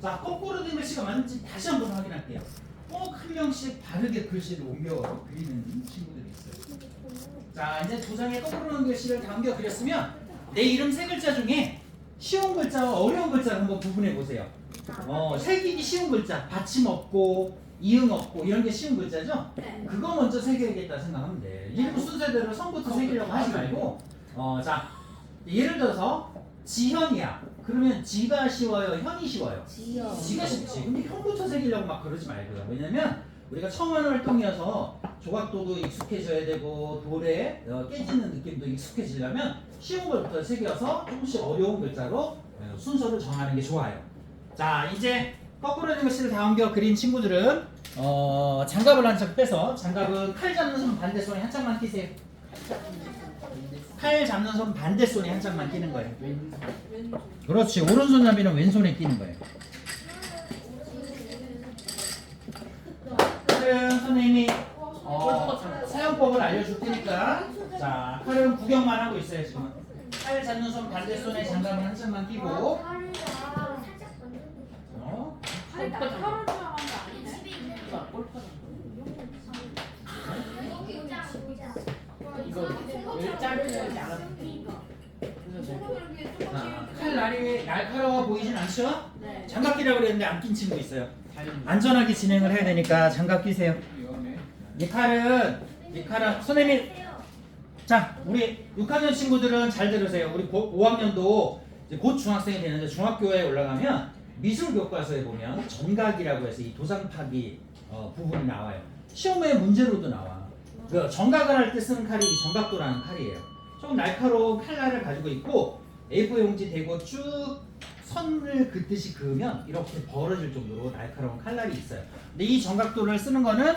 자, 거꾸로 된 글씨가 맞는지 다시 한번 확인할게요. 꼭 한 명씩 바르게 글씨를 옮겨 그리는 친구들이 있어요. 자, 이제 도장에 거꾸로 된 글씨를 다 옮겨 그렸으면 내 이름 세 글자 중에 쉬운 글자와 어려운 글자를 한번 구분해 보세요. 어, 새기기 쉬운 글자, 받침 없고 이응 없고 이런 게 쉬운 글자죠? 네. 그거 먼저 새겨야겠다 생각하면 돼. 이름 순서대로 성부터 새기려고 하지 말고, 어, 자, 예를 들어서 지현이야. 그러면 지가 쉬워요, 현이 쉬워요. 지요. 지가 쉽지. 근데 형부터 새기려고 막 그러지 말고요. 왜냐면 우리가 처음 하는 활동이어서 조각도도 익숙해져야 되고 돌에 어, 깨지는 느낌도 익숙해지려면 쉬운 걸부터 새겨서 조금씩 어려운 글자로 어, 순서를 정하는 게 좋아요. 자 이제 거꾸로 된 글씨를 다 옮겨 그린 친구들은 어, 장갑을 한짝 빼서 장갑은 칼 잡는 손 반대 손에 한 짝만 끼세요. 칼 잡는 손 반대 손에 한 짝만 끼는 거예요. 그렇지 오른손잡이는 왼손에 끼는 거예요. 선생님이 어, 사용법을 알려줄 테니까 자 칼은 구경만 하고 있어요 지금 칼 잡는 손 반대 손에 장갑을 한 짝만 끼고 어? 이거 왜 자르는지 알아? 자, 칼 날이 날카로워 보이진 않죠? 네. 장갑 끼라고 그랬는데 안 낀 친구 있어요. 안전하게 진행을 해야 되니까 장갑 끼세요. 이 칼은 이 칼은 선생님이 자 우리 6학년 친구들은 잘 들으세요. 우리 5학년도 이제 곧 중학생이 되는데 중학교에 올라가면 미술 교과서에 보면 정각이라고 해서 이 도장 파기 어, 부분이 나와요. 시험에 문제로도 나와. 그 정각을 할 때 쓰는 칼이 이 정각도라는 칼이에요 조금 날카로운 칼날을 가지고 있고 A4 용지 대고 쭉 선을 긋듯이 그으면 이렇게 벌어질 정도로 날카로운 칼날이 있어요 근데 이 정각도를 쓰는 거는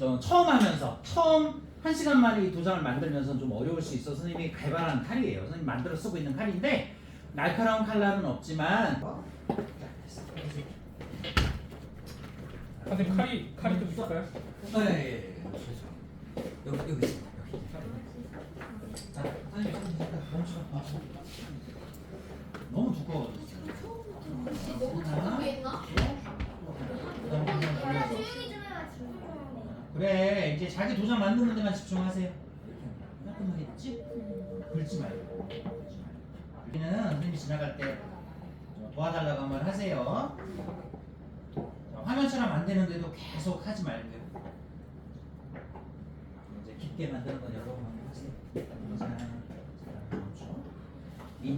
어, 처음 하면서 처음 한 시간 만에 이 도장을 만들면서 좀 어려울 수 있어 선생님이 개발한 칼이에요. 선생님 만들어 쓰고 있는 칼인데 날카로운 칼날은 없지만. 선생님 칼이 칼이 좀 있을까요? 어, 예, 예, 예. 여기 여기 있어. 여기. 자, 선생님 손 잠깐 멈춰. 아, 너무 두꺼워. 그래 이제 자기 도장 만드는 데만 집중하세요. 깔끔하겠지? 긁지 말고. 우리는 선생님이 지나갈 때 도와달라고 한번 하세요. 자, 화면처럼 안 되는데도 계속 하지 말고요. 이제 깊게 만드는 건 여러 번 하세요. 자. 셋.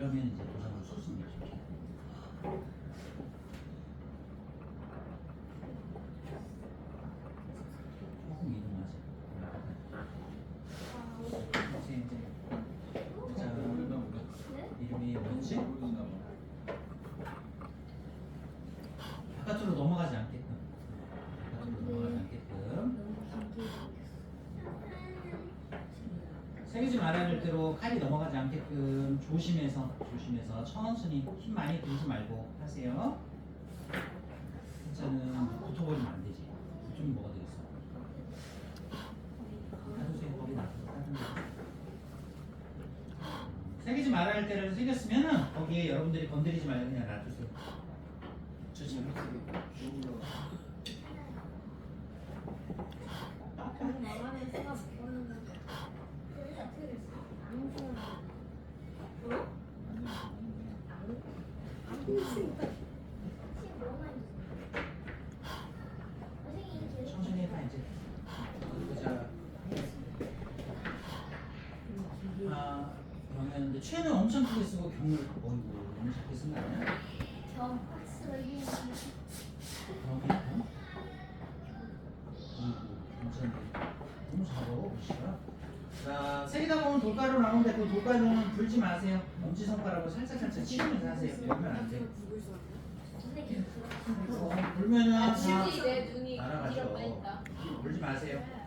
이러면 이제 도장을 쏟습니다. 조금 이동하세요. 이제 이제 자, 이름이 뭐지? 바깥으로 넘어가지 않게끔. 바깥으로 넘어가지 않게끔. 새기지 될 대로 칼이 넘어가지 않게끔 조심해서 조심해서 천천히 힘 많이 들지 말고 하세요. 진짜는 붙어버리면 안 되지. 좀 뭐가 되겠어. 놔두세요. 거기 놔둬. 새기지 말아야 할 때를 새겼으면은 거기에 여러분들이 건드리지 말고 그냥 놔두세요. 저 재밌게 천천히 해봐 이제. 보자. 아 그러면 이제 최는 엄청 크게 쓰고 경을 어이구 너무 작게 쓴거 아니야? 그러면 어이구 괜찮네. 너무 작아 글씨가. 자 새기다 보면 돌가루 나오는데 그 돌가루는 불지 마세요. 엄지 손가락으로 살짝 살짝 치우면서 하세요. 열면 안 돼. 어, 불면은 내 눈이 날아가죠. 길어 빠졌다. 울지 마세요.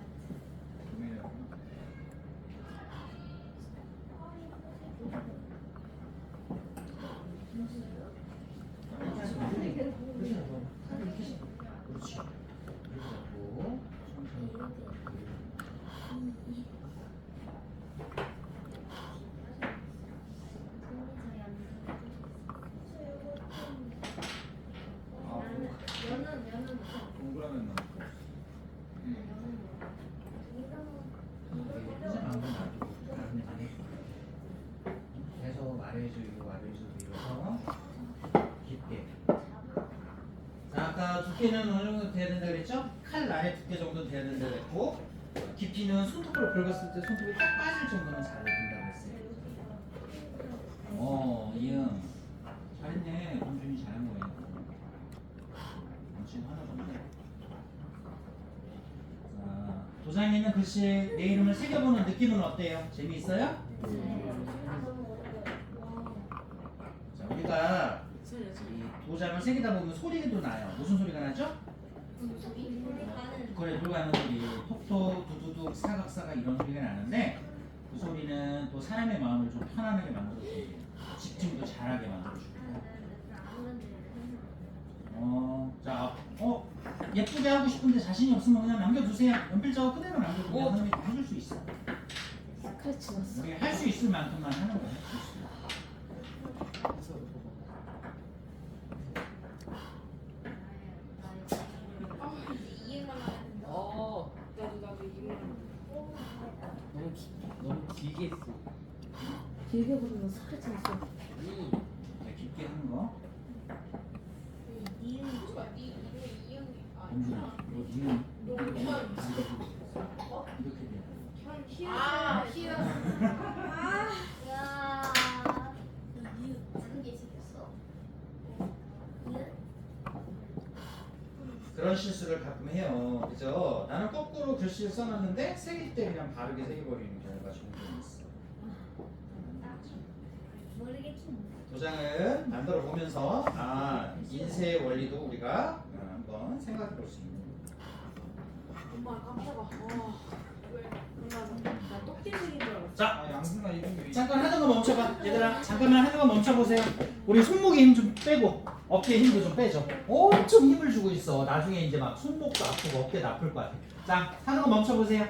두께는 어느 정도 돼야 된다 그랬죠? 칼 날의 두께 정도는 돼야 된다 그랬고 깊이는 손톱으로 긁었을 때 손톱이 딱 빠질 정도는 잘 된다고 했어요. 어, 이응 잘했네. 범준이 잘한 거예요. 범준 하나. 자, 도장에 있는 글씨 내 이름을 새겨보는 느낌은 어때요? 재미있어요? 자, 우리가 이 도장을 새기다 보면 소리도 나요. 무슨 소리가 나죠? 그래 돌아가는 소리, 톡톡, 두두둑, 사각사각 이런 소리가 나는데 그 소리는 또 사람의 마음을 좀 편안하게 만들어주고 집중도 잘하게 만들어주고 어, 자, 어, 예쁘게 하고 싶은데 자신이 없으면 그냥 남겨두세요. 연필자국 그대로 남겨두면 선생님이 다 해줄 수 있어. 났어. 우리 할 수 있을 만큼만 하는 거야. 할 기, 너무 길게 했어. 길게 부르면 스크래치 났어. 아니 자, 깊게 하는 거. 범준아, 너 니은 이렇게 돼. 아, 그런 실수를 가끔 해요. 그죠? 나는 거꾸로 글씨를 써놨는데 새길 때 그냥 바르게 새겨버리는 경우가 종종 있어. 도장을 만들어 보면서 아 인쇄의 원리도 우리가 어, 한번 생각해 볼 수 있는. 엄마 깜짝아. 어. 왜? 엄마 자 아 양승아 이름이 잠깐 하는 거 멈춰봐. 얘들아 잠깐만 하는 거 멈춰보세요. 우리 손목에 힘 좀 빼고 어깨에 힘도 좀 빼줘 엄청 힘을 주고 있어. 나중에 이제 막 손목도 아프고 어깨도 아플 것 같아. 자 하는 거 멈춰보세요.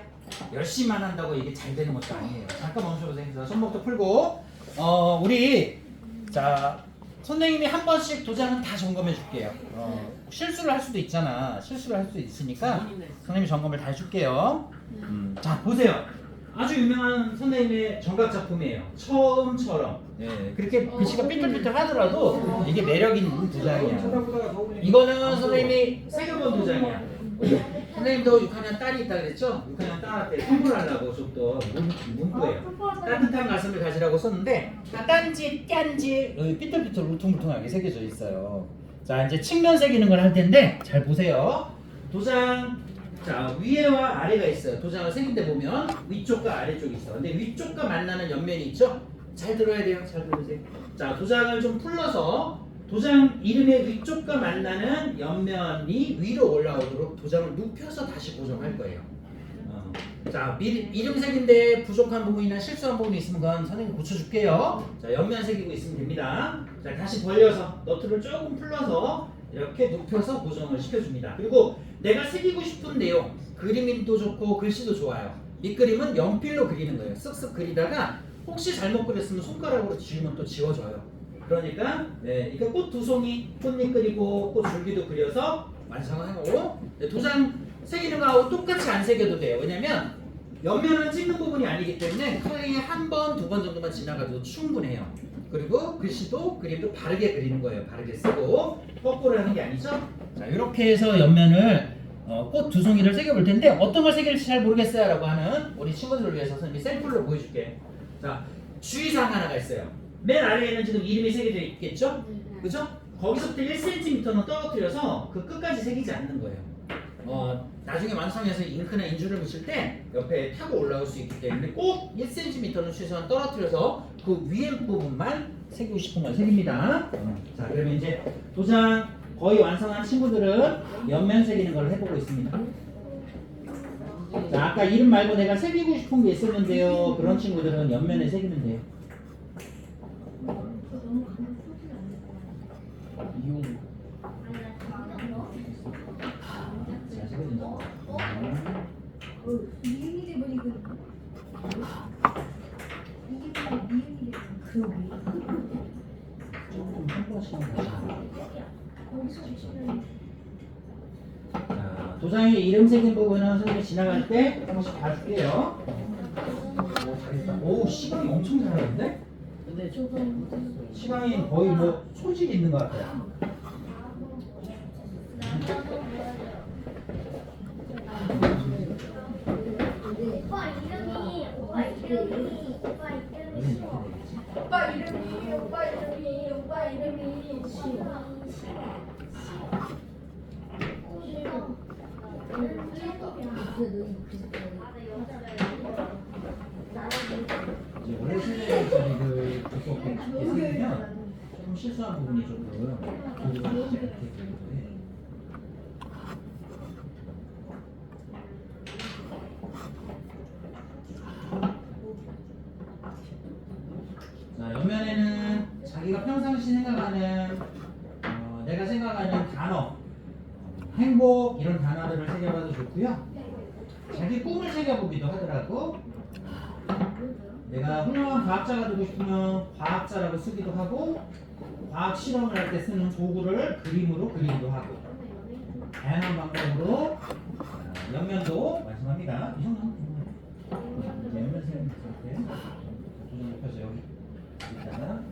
열심히만 한다고 이게 잘 되는 것도 아니에요. 잠깐 멈춰보세요. 자, 손목도 풀고. 어 우리 자 선생님이 한 번씩 도장은 다 점검해 줄게요. 어, 실수를 할 수도 있잖아. 실수를 할 수도 있으니까 선생님이 점검을 다 해줄게요. 음, 자 보세요 아주 유명한 선생님의 정각 작품이에요. 처음처럼. 예, 그렇게 글씨가 삐뚤삐뚤 하더라도 이게 매력 있는 도장이야. 이거는 선생님이 새겨본 도장이야. 선생님도 6학년 딸이 있다 그랬죠? 6학년 딸한테 선물하려고 문, 문구예요. 따뜻한 가슴을 가지라고 썼는데 다 딴지 딴지 여기 삐뚤삐뚤 울퉁불퉁하게 새겨져 있어요. 자 이제 측면 새기는 걸 할 텐데 잘 보세요. 도장 자 위에와 아래가 있어요. 도장을 새긴 데 보면 위쪽과 아래쪽이 있어. 근데 위쪽과 만나는 옆면이 있죠? 잘 들어야 돼요. 잘 들으세요. 자 도장을 좀 풀러서 도장 이름의 위쪽과 만나는 옆면이 위로 올라오도록 도장을 눕혀서 다시 고정할 거예요. 어. 자 미, 이름 색인데 부족한 부분이나 실수한 부분이 있으면 그건 선생님 고쳐줄게요. 자 옆면 새기고 있으면 됩니다. 자 다시 벌려서 너트를 조금 풀러서 이렇게 눕혀서 고정을 시켜줍니다. 그리고 내가 새기고 싶은 내용 그림도 좋고 글씨도 좋아요. 밑그림은 연필로 그리는 거예요. 쓱쓱 그리다가 혹시 잘못 그렸으면 손가락으로 지우면 또 지워져요. 그러니까 네, 이거 꽃두 송이 꽃잎 그리고 꽃 줄기도 그려서 완성하고 네, 도장 새기는 거하고 똑같이 안 새겨도 돼요. 왜냐면 옆면은 찍는 부분이 아니기 때문에 칼이 한 번, 두 번 정도만 지나가도 충분해요. 그리고 글씨도 그림도 바르게 그리는 거예요. 바르게 쓰고 거꾸로 하는 게 아니죠. 자 이렇게 해서 옆면을 어, 꽃 두 송이를 새겨볼 텐데 어떤 걸 새길지 잘 모르겠어요 라고 하는 우리 친구들을 위해서 선생님이 샘플로 보여줄게. 자 주의사항 하나가 있어요. 맨 아래에는 지금 이름이 새겨져 있겠죠? 그죠? 거기서부터 1cm는 떨어뜨려서 그 끝까지 새기지 않는 거예요. 어, 나중에 완성해서 잉크나 인주를 묻힐 때 옆에 타고 올라올 수 있기 때문에 꼭 1cm는 최소한 떨어뜨려서 그 위에 부분만 새기고 싶은 걸 새깁니다. 어, 자, 그러면 이제 도장 거의 완성한 친구들은 옆면 새기는 걸 해보고 있습니다. 자, 아까 이름 말고 내가 새기고 싶은 게 있었는데요. 그런 친구들은 옆면에 새기면 돼요. 도장에 이름 새긴 부분은 선생님 지나갈 때 한번씩 봐줄게요. 오, 잘했다. 오, 시방이 엄청 잘하는데? 근데 시방이 거의 뭐 소질 있는 것 같아요. 오빠 이름이 오빠 이름이 오빠 이름이 오빠 이름이 오빠 이름이 오빠 이름이 시- 시- 이제 원래 실내 자리를 두껍게 했으면 조금 실수한 부분이 조금 보호가 되지 않게 때문에 자 옆면에는 자기가 평상시 생각하는 어, 내가 생각하는 단어 어, 행복 이런 단어들을 새겨봐도 좋고요 새겨보기도 하더라고 내가 훌륭한 과학자가 되고 싶으면 과학자라고 쓰기도 하고 과학 실험을 할 때 쓰는 도구를 그림으로 그리기도 하고 다양한 방법으로 어, 옆면도 말씀합니다. 됩니다. 이제 옆면 생긴 상태 조정 높여서 여기 있다가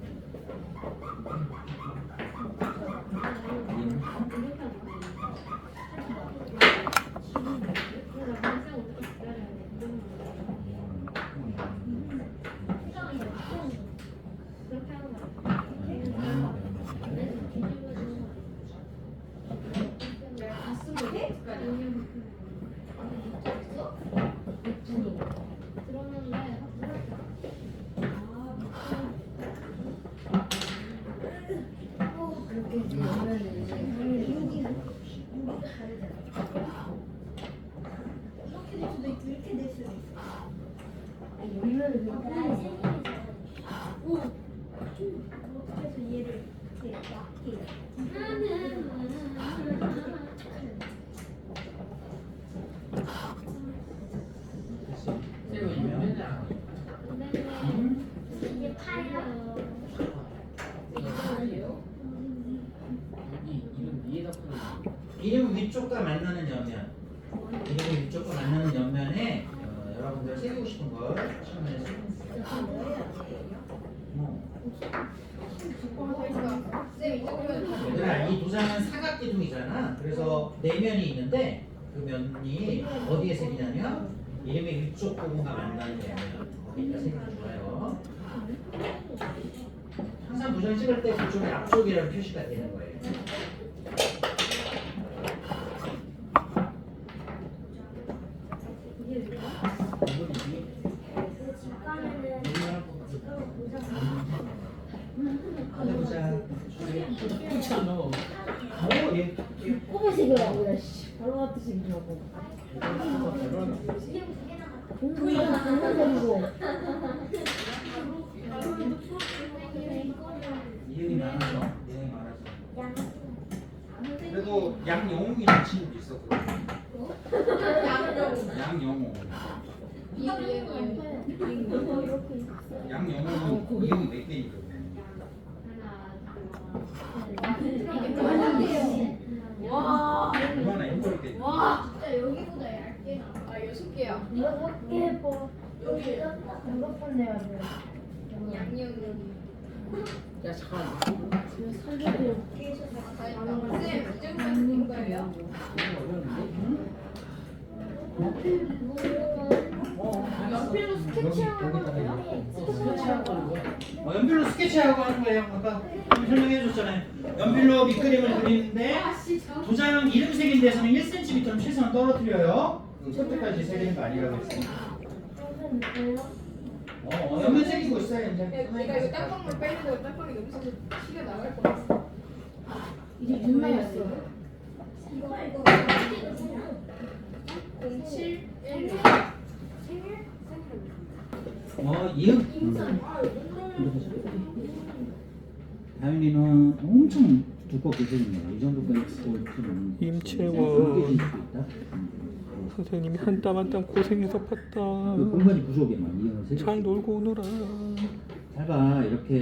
이름 위쪽과 만나는 옆면. 이름 위쪽과 만나는 옆면에 어, 여러분들 새기고 싶은 걸 처음에 새겨주세요. 어. 쌤 이쪽으로 얘들아 이 도장은 사각기둥이잖아 그래서 네 면이 있는데 그 면이 어디에 새기냐면 이름의 위쪽 부분과 만나는 새기면 좋아요 항상 도장 찍을 때 그쪽이 앞쪽이라는 표시가 되는 거예요 어디 보자 그렇잖아. 오, 얘 꼬마 새끼라고 이름이 많아서 이름이 많아서 그래도 양영웅이라는 친구도 있었고. 양영웅. 양영웅은 이름이 몇 개니까 와. 얼마나 예쁠 와. 진짜 여기보다 얇게 나. 아 여섯 여기 내야 돼 양념 여기. 야 잠깐. 지금 쌤 거예요? 연필로 스케치하는 거예요? 어, 연필로 스케치하고 하는 거예요. 아까 설명해 줬잖아요. 연필로 밑그림을 그리는데 도장 이름 새긴 데서는 1cm는 최소한 떨어뜨려요. 그 끝까지 새기는 거 아니라고 했어요. 어, 어, 연필 새기고 있어요 이제. 내가 이거 땅콩물 빼는데 땅콩이 너무 세서 시가 나갈 뻔했어. 이제 윤나였어 이거 이거 07 1 어, 이응. 다윤이는 엄청 두껍게 새긴 거야. 이 정도까지 두꺼울 임채원. 선생님이 한 땀 한 땀 고생해서 팠다. 공간이 부족해 막 이응을 새겨. 잘 놀고 오너라. 잘 봐, 이렇게